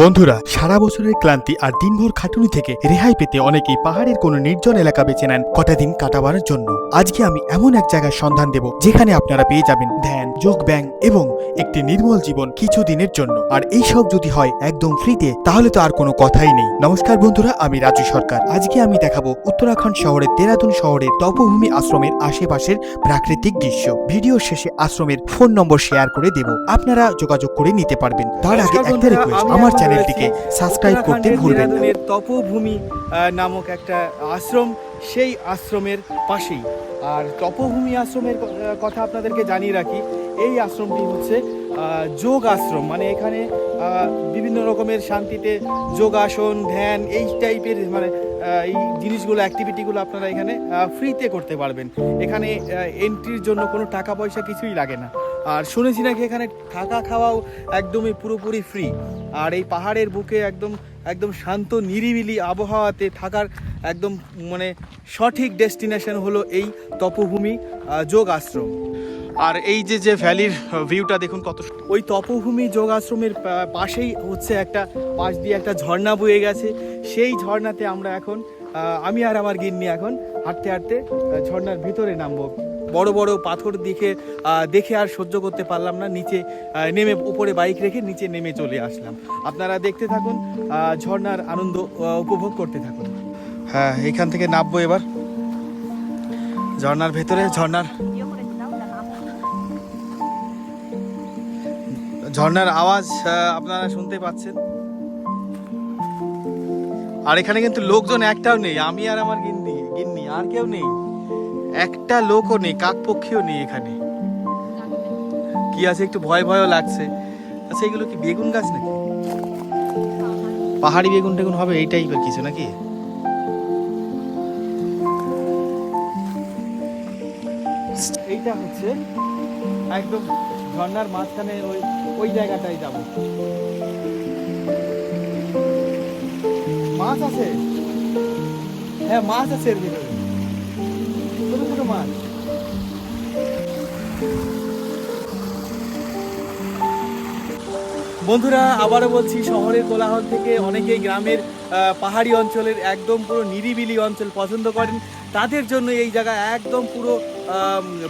বন্ধুরা সারা বছরের ক্লান্তি আর দিনভর খাটুনি থেকে রেহাই পেতে অনেকেই পাহাড়ের কোনো নির্জন এলাকা বেছে নেন কটা দিন কাটাবার জন্য। আজকে আমি এমন এক জায়গার সন্ধান দেব যেখানে আপনারা পেয়ে যাবেন ধ্যান যোগ ব্যায়াম এবং একটি নির্মল জীবন কিছু দিনের জন্য। আর এই সব যদি হয় একদম ফ্রিতে তাহলে তো আর কোনো কথাই নেই। নমস্কার বন্ধুরা আমি রাজু সরকার। আজকে আমি দেখাবো উত্তরাখণ্ড শহরের দেরাদুন শহরের তপভূমি আশ্রমের আশেপাশের প্রাকৃতিক দৃশ্য। ভিডিও শেষে আশ্রমের ফোন নম্বর শেয়ার করে দেব। আপনারা যোগাযোগ করে নিতে পারবেন। তার আগে একটা রিকোয়েস্ট আমার চ্যানেলটিকে সাবস্ক্রাইব করতে ভুলবেন না। তপভূমি নামক একটা আশ্রম সেই আশ্রমের পাশেই। আর তপভূমি আশ্রমের কথা আপনাদেরকে জানিয়ে রাখি এই আশ্রমটি হচ্ছে যোগ আশ্রম। মানে এখানে বিভিন্ন রকমের শান্তিতে যোগাসন ধ্যান এই টাইপের মানে এই জিনিসগুলো অ্যাক্টিভিটিগুলো আপনারা এখানে ফ্রিতে করতে পারবেন। এখানে এন্ট্রির জন্য কোনো টাকা পয়সা কিছুই লাগে না। আর শুনেছি নাকি এখানে থাকা খাওয়াও একদমই পুরোপুরি ফ্রি আর এই পাহাড়ের বুকে একদম একদম শান্ত নিরিবিলি আবহাওয়াতে থাকার একদম মানে সঠিক ডেস্টিনেশন হলো এই তপভূমি যোগ আশ্রম। আর এই যে যে ভ্যালির ভিউটা দেখুন কত ওই তপভূমি যোগ আশ্রমের পাশেই হচ্ছে একটা পাশ দিয়ে একটা ঝর্ণা বয়ে গেছে। সেই ঝর্ণাতে আমরা এখন আমি আর আমার গিন্নি এখন হাঁটতে হাঁটতে ঝর্ণার ভিতরে নামবো। বড় বড় পাথর দেখে দেখে আর সহ্য করতে পারলাম না। নিচে নেমে উপরে বাইক রেখে নিচে নেমে চলে আসলাম। আপনারা দেখতে থাকুন ঝর্নার আনন্দ উপভোগ করতে থাকুন। হ্যাঁ এখান থেকে নামবো এবার। ঝর্নার ভেতরে, ঝর্ণার ঝর্নার আওয়াজ আপনারা শুনতে পাচ্ছেন। আর এখানে কিন্তু লোকজন একটাও নেই। আমি আর আমার গিন্নি গিন্নি, আর কেউ নেই। একটা লোকও নেই, কাকপক্ষীও নেই এখানে। কি আছে, একটু ভয় ভয়ও লাগছে। আচ্ছা এগুলো কি বেগুন গাছ নাকি? পাহাড়ি বেগুন টেগুন হবে, এই টাইপের কিছু নাকি? এইটা হচ্ছে একদম ঝর্ণার মাঝখানে ওই ওই জায়গাটাই যাব। মাছ আছে? হ্যাঁ মাছ আছে এর ভিতরে। বন্ধুরা, আবারও বলছি, শহরের কোলাহল থেকে অনেকেই গ্রামের পাহাড়ি অঞ্চলের একদম পুরো নিরিবিলি অঞ্চল পছন্দ করেন। তাদের জন্য এই জায়গা একদম পুরো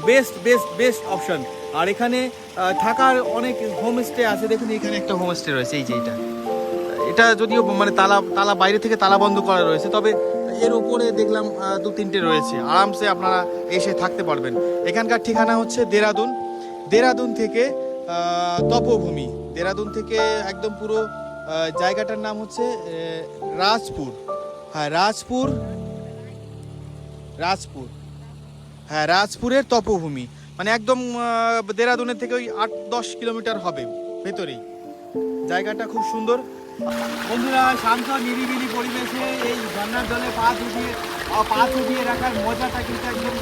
বেস্ট বেস্ট বেস্ট অপশন আর এখানে থাকার অনেক হোমস্টে আছে। দেখুন, এখানে একটা হোমস্টে রয়েছে, এই যে এটা। এটা যদিও মানে তালা তালা বাইরে থেকে তালা বন্ধ করা রয়েছে, তবে এর উপরে দেখলাম দু তিনটে রয়েছে। আরামসে আপনারা এসে থাকতে পারবেন। এখানকার ঠিকানা হচ্ছে দেরাদুন। দেরাদুন থেকে তপভূমি। দেরাদুন থেকে একদম পুরো জায়গাটার নাম হচ্ছে রাজপুর। হ্যাঁ রাজপুর রাজপুর। হ্যাঁ রাজপুরের তপভূমি। মানে একদম দেরাদুনের থেকে ওই আট দশ কিলোমিটার হবে ভেতরেই। জায়গাটা খুব সুন্দর। বন্ধুরা শান্ত নিরিবিলি পরিবেশে এই ঝর্নার জলে পা আহ, পা ডুবিয়ে রাখার মজাটা কিন্তু একদম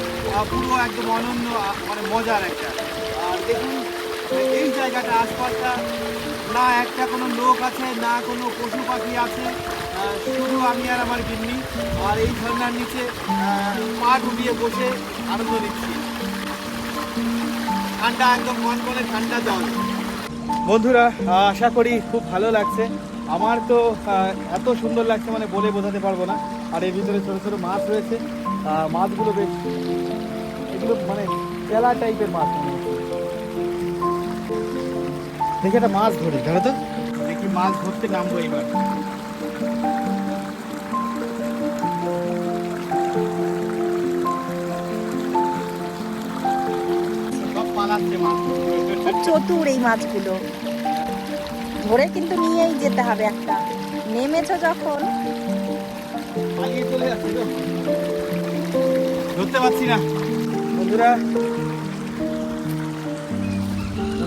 পুরো একদম অনন্য মানে মজার একটা। দেখুন এই জায়গাটা, আশপাশটা, না একটা কোনো লোক আছে, না কোনো পশু পাখি আছে শুধু আমি আর আমার গিন্নি। আর এই ঝর্ণার নিচে পা ডুবিয়ে বসে আনন্দ নিচ্ছি। ঠান্ডা একদম কনকনে ঠান্ডা জল। বন্ধুরা আশা করি খুব ভালো লাগছে। আমার তো এত সুন্দর লাগছে মানে বলে বোঝাতে পারব না। আর এর ভিতরে ছোটো ছোটো মাছ রয়েছে। মাছগুলো বেশ, এগুলো মানে তেলা টাইপের মাছ। মনে। দেখি একটা মাছ ধরি ধরো তো। দেখি মাছ ধরতে নামবো এবার। সব পালাচ্ছে মাছ। খুব চতুর এই মাছগুলো। ধরে কিন্তু নিয়েই যেতে হবে একটা। নেমেছো যখন। ধরতে পারছি না। বন্ধুরা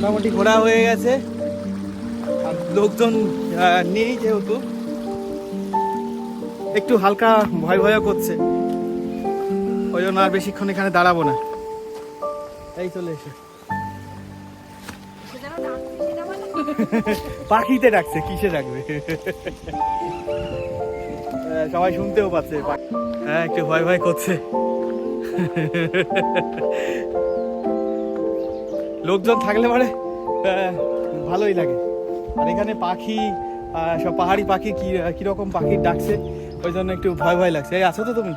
মোটামুটি ঘোরা হয়ে গেছে। আর লোকজন নেই যেহেতু। একটু হালকা ভয় ভয় করছে। ওই জন্য আর বেশিক্ষণ এখানে দাঁড়াবো না। এই চলে এসে। পাখিতে ডাকছে কিসে ডাকবে? সবাই শুনতেও পাচ্ছে। হ্যাঁ একটু ভয় ভয় করছে। লোকজন থাকলে পরে আহ, ভালোই লাগে। আর এখানে পাখি সব পাহাড়ি পাখি কি কীরকম পাখি ডাকছে ওই জন্য একটু ভয় ভয় লাগছে। এই আছো তো তুমি?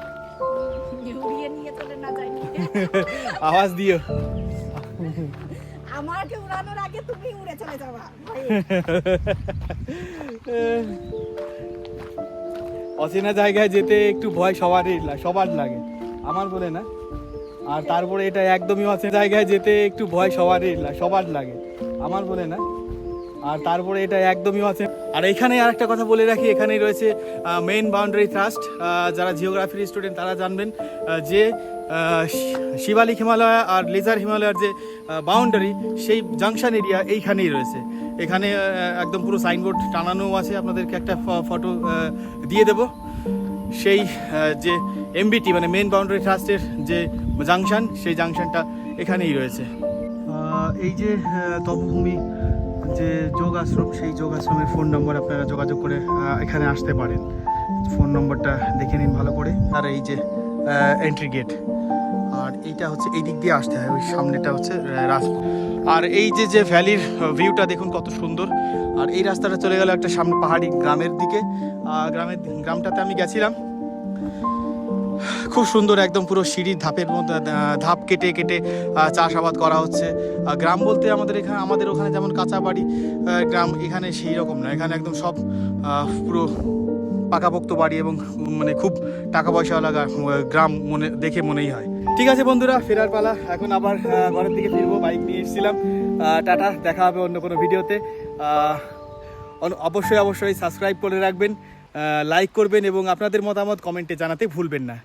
আওয়াজ দিও। আমাকে উড়ানোর আগে তুমি উড়ে চলে যাবা। অচেনা জায়গায় যেতে একটু ভয় সবারই সবার লাগে। আমার বলে না। আর তারপরে এটা একদমই অচেনা জায়গায় যেতে একটু ভয় সবারই সবার লাগে। আমার বলে না। আর তারপরে এটা একদমই আছে আর এখানে আর একটা কথা বলে রাখি, এখানেই রয়েছে মেইন বাউন্ডারি ট্রাস্ট যারা জিওগ্রাফির স্টুডেন্ট তারা জানবেন যে শিবালিক হিমালয় আর লেজার হিমালয়ার যে বাউন্ডারি সেই জাংশন এরিয়া এইখানেই রয়েছে। এখানে একদম পুরো সাইনবোর্ড টানানো আছে, আপনাদেরকে একটা ফটো দিয়ে দেব। সেই যে এমবিটি মানে মেন বাউন্ডারি ট্রাস্টের যে জাংশন সেই জাংশনটা এখানেই রয়েছে। এই যে তপভূমি যে যোগ আশ্রম সেই যোগ আশ্রমের ফোন নম্বর আপনারা যোগাযোগ করে এখানে আসতে পারেন। ফোন নম্বরটা দেখে নিন ভালো করে। আর এই যে এন্ট্রি গেট আর এইটা হচ্ছে এই দিক দিয়ে আসতে হয়, ওই সামনেটা হচ্ছে রাস্তা। আর এই যে যে ভ্যালির ভিউটা দেখুন কত সুন্দর। আর এই রাস্তাটা চলে গেল একটা সামনে পাহাড়ি গ্রামের দিকে। গ্রামের গ্রামটাতে আমি গেছিলাম। খুব সুন্দর একদম পুরো সিঁড়ির ধাপের মধ্যে ধাপ কেটে কেটে চাষাবাদ করা হচ্ছে। গ্রাম বলতে আমাদের এখানে, আমাদের ওখানে যেমন কাঁচা বাড়ি গ্রাম এখানে সেই রকম না। এখানে একদম সব পুরো পাকাপোক্ত বাড়ি এবং মানে খুব টাকা পয়সাওয়ালা গ্রাম মনে, দেখে মনেই হয়। ঠিক আছে বন্ধুরা, ফেরার পালা। এখন আবার ঘরের দিকে ফিরবো, বাইক নিয়ে এসেছিলাম। টাটা, দেখা হবে অন্য কোনো ভিডিওতে। অবশ্যই অবশ্যই সাবস্ক্রাইব করে রাখবেন। লাইক করবেন এবং আপনাদের মতামত কমেন্টে জানাতে ভুলবেন না।